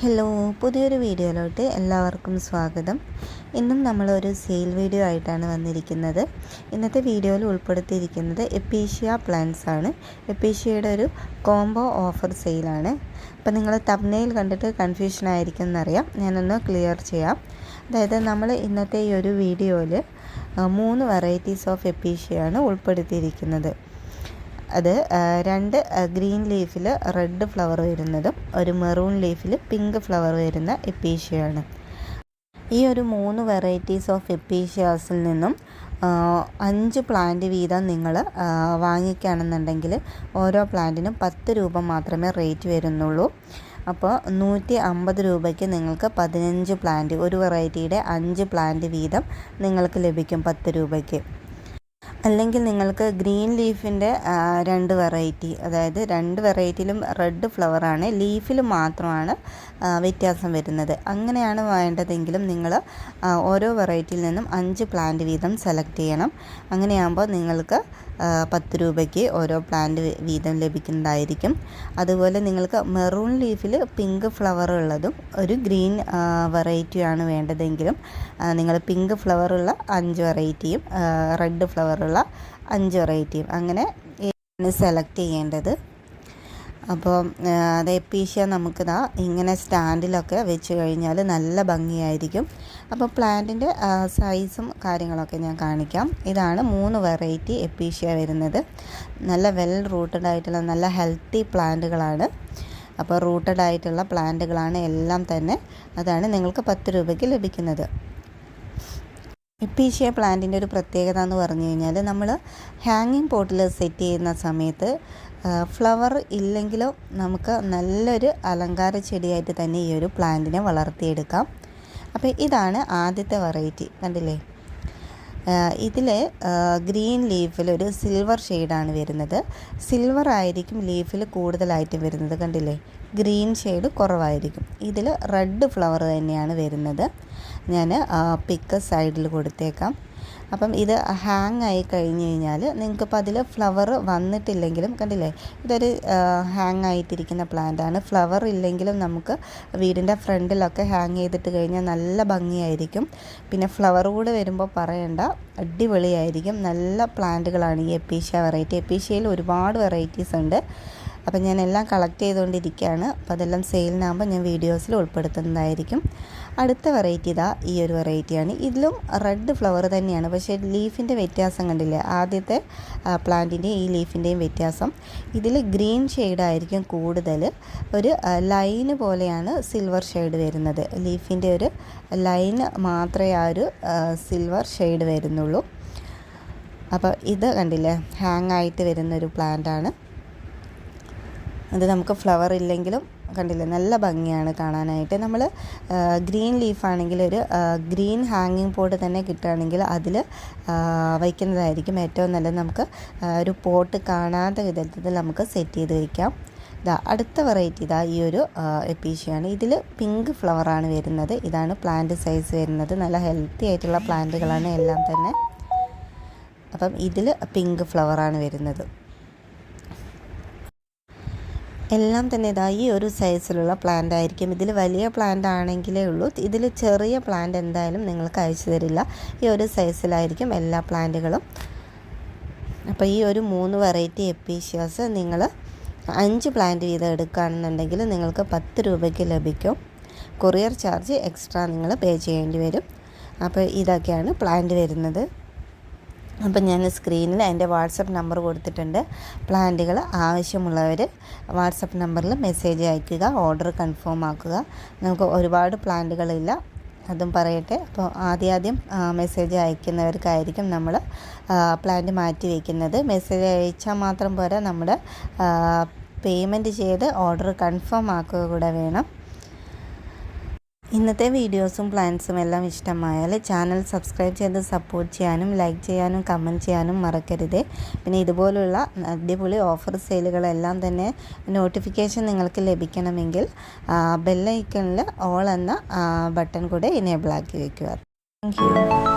Hello പുതിയൊരു വീഡിയോയിലോട്ട് എല്ലാവർക്കും സ്വാഗതം. ഇന്നും നമ്മളൊരു സെയിൽ വീഡിയോ ആയിട്ടാണ് വന്നിരിക്കുന്നത്. ഇന്നത്തെ വീഡിയോയിൽ ഉൾപ്പെടുത്തിയിരിക്കുന്നത് എപ്പീഷ്യ പ്ലാൻസ് ആണ്. എപ്പീഷ്യയുടെ ഒരു കോംബോ ഓഫർ സെയിലാണ്. അപ്പോൾ നിങ്ങൾ തപ്നയിൽ കണ്ടിട്ട് കൺഫ്യൂഷൻ ആയിരിക്കും എന്നറിയാം. ഞാനൊന്ന് ക്ലിയർ ചെയ്യാം. അതായത് നമ്മൾ ഇന്നത്തെ ഈ ഒരു വീഡിയോയിൽ മൂന്ന് വെറൈറ്റീസ് ഓഫ് എപ്പീഷ്യയാണ് ഉൾപ്പെടുത്തിയിരിക്കുന്നത്. അത് രണ്ട് ഗ്രീൻ ലീഫിൽ റെഡ് ഫ്ലവർ വരുന്നതും ഒരു മെറൂൺ ലീഫിൽ പിങ്ക് ഫ്ലവർ വരുന്ന എപ്പീഷ്യയാണ് ഈ ഒരു മൂന്ന് വെറൈറ്റീസ് ഓഫ് എപ്പീഷ്യാസിൽ നിന്നും അഞ്ച് പ്ലാന്റ് വീതം നിങ്ങൾ വാങ്ങിക്കുകയാണെന്നുണ്ടെങ്കിൽ ഓരോ പ്ലാന്റിനും പത്ത് രൂപ മാത്രമേ റേറ്റ് വരുന്നുള്ളൂ. അപ്പോൾ നൂറ്റി അമ്പത് രൂപയ്ക്ക് നിങ്ങൾക്ക് പതിനഞ്ച് പ്ലാന്റ് ഒരു വെറൈറ്റിയുടെ അഞ്ച് പ്ലാന്റ് വീതം നിങ്ങൾക്ക് ലഭിക്കും പത്ത് രൂപയ്ക്ക്. അല്ലെങ്കിൽ നിങ്ങൾക്ക് ഗ്രീൻ ലീഫിന്റെ രണ്ട് വെറൈറ്റി അതായത് രണ്ട് വെറൈറ്റിയിലും റെഡ് ഫ്ലവറാണ് ലീഫിൽ മാത്രമാണ് വ്യത്യാസം വരുന്നത്. അങ്ങനെയാണ് വേണ്ടതെങ്കിലും നിങ്ങൾ ഓരോ വെറൈറ്റിയിൽ നിന്നും അഞ്ച് പ്ലാന്റ് വീതം സെലക്ട് ചെയ്യണം. അങ്ങനെയാകുമ്പോൾ നിങ്ങൾക്ക് പത്ത് രൂപയ്ക്ക് ഓരോ പ്ലാന്റ് വീതം ലഭിക്കുന്നതായിരിക്കും. അതുപോലെ നിങ്ങൾക്ക് മെറൂൺ ലീഫിൽ പിങ്ക് ഫ്ലവർ ഉള്ളതും ഒരു ഗ്രീൻ വെറൈറ്റിയാണ് വേണ്ടതെങ്കിലും നിങ്ങൾ പിങ്ക് ഫ്ലവറുള്ള അഞ്ച് വെറൈറ്റിയും റെഡ് ഫ്ലവറുള്ള അഞ്ച് വെറൈറ്റിയും അങ്ങനെ സെലക്ട് ചെയ്യേണ്ടത്? അപ്പോൾ അത് എപ്പീഷ്യ ദാ ഇങ്ങനെ സ്റ്റാൻഡിലൊക്കെ വെച്ച് കഴിഞ്ഞാൽ നല്ല ഭംഗിയായിരിക്കും. അപ്പോൾ പ്ലാന്റിന്റെ സൈസും കാര്യങ്ങളൊക്കെ ഞാൻ കാണിക്കാം. ഇതാണ് മൂന്ന് വെറൈറ്റി എപ്പീഷ്യ വരുന്നത്. നല്ല വെൽ റൂട്ടഡ് ആയിട്ടുള്ള നല്ല ഹെൽത്തി പ്ലാന്റുകളാണ് അപ്പോൾ റൂട്ടഡ് ആയിട്ടുള്ള പ്ലാന്റുകളാണ് എല്ലാം തന്നെ. അതാണ് നിങ്ങൾക്ക് പത്ത് രൂപയ്ക്ക് ലഭിക്കുന്നത്. എപ്പീഷ്യ പ്ലാന്റിന്റെ ഒരു പ്രത്യേകത എന്ന് പറഞ്ഞു കഴിഞ്ഞാൽ നമ്മൾ ഹാങ്ങിങ് പോട്ടിൽ സെറ്റ് ചെയ്യുന്ന സമയത്ത് ഫ്ലവർ ഇല്ലെങ്കിലും നമുക്ക് നല്ലൊരു അലങ്കാര ചെടിയായിട്ട് തന്നെ ഈ ഒരു പ്ലാന്റിനെ വളർത്തിയെടുക്കാം. അപ്പോൾ ഇതാണ് ആദ്യത്തെ വെറൈറ്റി. കണ്ടില്ലേ? ഇതിൽ ഗ്രീൻ ലീഫിൽ ഒരു സിൽവർ ഷെയ്ഡാണ് വരുന്നത്. സിൽവർ ആയിരിക്കും ലീഫിൽ കൂടുതലായിട്ടും വരുന്നത് കണ്ടില്ലേ? ഗ്രീൻ ഷെയ്ഡ് കുറവായിരിക്കും. ഇതിൽ റെഡ് ഫ്ലവർ തന്നെയാണ് വരുന്നത്. ഞാൻ പിക്ക് സൈഡിൽ കൊടുത്തേക്കാം. അപ്പം ഇത് ഹാങ് ആയി കഴിഞ്ഞ് കഴിഞ്ഞാൽ നിങ്ങൾക്കിപ്പോൾ അതിൽ ഫ്ലവർ വന്നിട്ടില്ലെങ്കിലും കണ്ടില്ലേ? ഇതൊരു ഹാങ് ആയിട്ടിരിക്കുന്ന പ്ലാന്റ് ആണ്. ഫ്ലവർ ഇല്ലെങ്കിലും നമുക്ക് വീടിന്റെ ഫ്രണ്ടിലൊക്കെ ഹാങ് ചെയ്തിട്ട് കഴിഞ്ഞാൽ നല്ല ഭംഗിയായിരിക്കും. പിന്നെ ഫ്ലവർ കൂടെ വരുമ്പോൾ പറയണ്ട അടിപൊളിയായിരിക്കും. നല്ല പ്ലാന്റുകളാണ് ഈ എപ്പീഷ്യ വെറൈറ്റി എപ്പീഷ്യയിൽ ഒരുപാട് വെറൈറ്റീസ് ഉണ്ട്. അപ്പം ഞാൻ എല്ലാം കളക്ട് ചെയ്തുകൊണ്ടിരിക്കുകയാണ്. അപ്പോൾ അതെല്ലാം സെയിലിനാകുമ്പോൾ ഞാൻ വീഡിയോസിൽ ഉൾപ്പെടുത്തുന്നതായിരിക്കും. അടുത്ത വെറൈറ്റി ഇതാ ഈ ഒരു വെറൈറ്റിയാണ് ഇതിലും റെഡ് ഫ്ലവർ തന്നെയാണ്. പക്ഷേ ലീഫിന്റെ വ്യത്യാസം കണ്ടില്ലേ? ആദ്യത്തെ പ്ലാന്റിന്റെയും ഈ ലീഫിന്റെയും വ്യത്യാസം. ഇതിൽ ഗ്രീൻ ഷെയ്ഡായിരിക്കും കൂടുതൽ. ഒരു ലൈന് പോലെയാണ് സിൽവർ ഷെയ്ഡ് വരുന്നത്. ലീഫിന്റെ ഒരു ലൈൻ മാത്രമേ ആ ഒരു സിൽവർ ഷെയ്ഡ് വരുന്നുള്ളൂ. അപ്പോൾ ഇത് കണ്ടില്ലേ? ഹാങ് ആയിട്ട് വരുന്നൊരു പ്ലാന്റാണ് അത് നമുക്ക് ഫ്ലവർ ഇല്ലെങ്കിലും കണ്ടില്ലേ നല്ല ഭംഗിയാണ് കാണാനായിട്ട്. നമ്മൾ ഗ്രീൻ ലീഫാണെങ്കിൽ ഒരു ഗ്രീൻ ഹാങ്ങിങ് പോട്ട് തന്നെ കിട്ടുകയാണെങ്കിൽ അതിൽ വയ്ക്കുന്നതായിരിക്കും ഏറ്റവും നല്ലത്. നമുക്ക് ഒരു പോട്ട് കാണാത്ത വിധത്തിൽ നമുക്ക് സെറ്റ് ചെയ്ത് വയ്ക്കാം. ഇതാ അടുത്ത വെറൈറ്റി ഇതാ ഈ ഒരു എപ്പീഷ്യയാണ് ഇതിൽ പിങ്ക് ഫ്ലവറാണ് വരുന്നത്. ഇതാണ് പ്ലാന്റ് സൈസ് വരുന്നത്. നല്ല ഹെൽത്തി ആയിട്ടുള്ള പ്ലാന്റുകളാണ് എല്ലാം തന്നെ. അപ്പം ഇതിൽ പിങ്ക് ഫ്ലവറാണ് വരുന്നത്. എല്ലാം തന്നെ ഇതാ ഈ ഒരു സൈസിലുള്ള പ്ലാന്റ് ആയിരിക്കും. ഇതിൽ വലിയ പ്ലാന്റ് ആണെങ്കിലേ ഉള്ളൂ. ഇതിൽ ചെറിയ പ്ലാന്റ് എന്തായാലും നിങ്ങൾക്ക് അയച്ചു തരില്ല. ഈ ഒരു സൈസിലായിരിക്കും എല്ലാ പ്ലാന്റുകളും അപ്പോൾ ഈ ഒരു മൂന്ന് വെറൈറ്റി എപ്പീഷ്യാസ് നിങ്ങൾ അഞ്ച് പ്ലാന്റ് വീതം എടുക്കുകയാണെന്നുണ്ടെങ്കിൽ നിങ്ങൾക്ക് പത്ത് രൂപയ്ക്ക് ലഭിക്കും. കൊറിയർ ചാർജ് എക്സ്ട്രാ നിങ്ങൾ പേ ചെയ്യേണ്ടി വരും. അപ്പോൾ ഇതൊക്കെയാണ് പ്ലാന്റ് വരുന്നത്. അപ്പം ഞാൻ സ്ക്രീനിൽ എന്റെ വാട്സപ്പ് നമ്പർ കൊടുത്തിട്ടുണ്ട്. പ്ലാന്റുകൾ ആവശ്യമുള്ളവർ വാട്സപ്പ് നമ്പറിൽ മെസ്സേജ് അയക്കുക ഓർഡർ കൺഫേം ആക്കുക. നമുക്ക് ഒരുപാട് പ്ലാന്റുകളില്ല അതും പറയട്ടെ. അപ്പോൾ ആദ്യം ആദ്യം മെസ്സേജ് അയക്കുന്നവർക്കായിരിക്കും നമ്മൾ പ്ലാന്റ് മാറ്റി വയ്ക്കുന്നത് മെസ്സേജ് അയച്ചാൽ മാത്രം പോരാ നമ്മുടെ പേയ്മെന്റ് ചെയ്ത് ഓർഡർ കൺഫേം ആക്കുക കൂടെ വേണം. ഇന്നത്തെ വീഡിയോസും പ്ലാൻസും എല്ലാം ഇഷ്ടമായാൽ ചാനൽ സബ്സ്ക്രൈബ് ചെയ്ത് സപ്പോർട്ട് ചെയ്യാനും ലൈക്ക് ചെയ്യാനും കമന്റ് ചെയ്യാനും മറക്കരുത്. പിന്നെ ഇതുപോലുള്ള അടിപൊളി ഓഫർ സെയിലുകളെല്ലാം തന്നെ നോട്ടിഫിക്കേഷൻ നിങ്ങൾക്ക് ലഭിക്കണമെങ്കിൽ ബെല്ലൈക്കണിൽ ഓൾ എന്ന ബട്ടൺ കൂടെ ഇനേബിൾ ആക്കി വയ്ക്കുക താങ്ക്